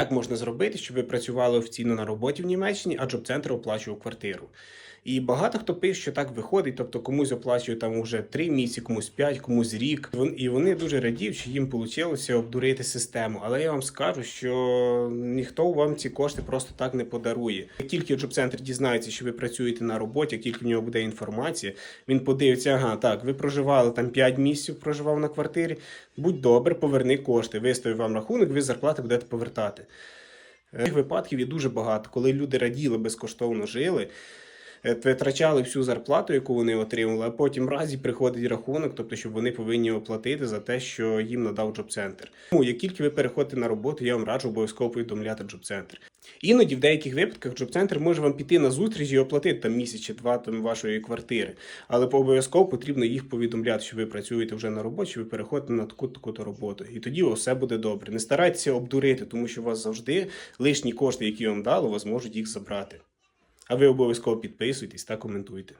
Як можна зробити, щоб ви працювали офіційно на роботі в Німеччині, а джоб-центр оплачував квартиру? І багато хто пише, що так виходить, тобто комусь оплачує там уже 3 місяці, комусь 5, комусь рік. І вони дуже радіють, що їм вийшло обдурити систему. Але я вам скажу, що ніхто вам ці кошти просто так не подарує. Як тільки джоб-центр дізнається, що ви працюєте на роботі, як тільки в нього буде інформація, він подивиться, ага, так, ви проживали там 5 місяців, проживав на квартирі. Будь добре, поверни кошти. Виставив вам рахунок, ви зарплати будете повертати. Таких випадків є дуже багато, коли люди раділи, безкоштовно жили, е, витрачали всю зарплату, яку вони отримали, а потім разі приходить рахунок, тобто, щоб вони повинні оплатити за те, що їм надав джоб-центр. Тому як тільки ви переходите на роботу, я вам раджу обов'язково повідомляти джоб-центр. Іноді в деяких випадках джоб-центр може вам піти на зустріч і оплатити там місяць чи два там вашої квартири, але обов'язково потрібно їх повідомляти, що ви працюєте вже на роботі, що ви переходите на таку таку то роботу. І тоді все буде добре. Не старайтеся обдурити, тому що у вас завжди лишні кошти, які вам дали, вас можуть їх забрати. А ви обов'язково підписуйтесь та коментуйте.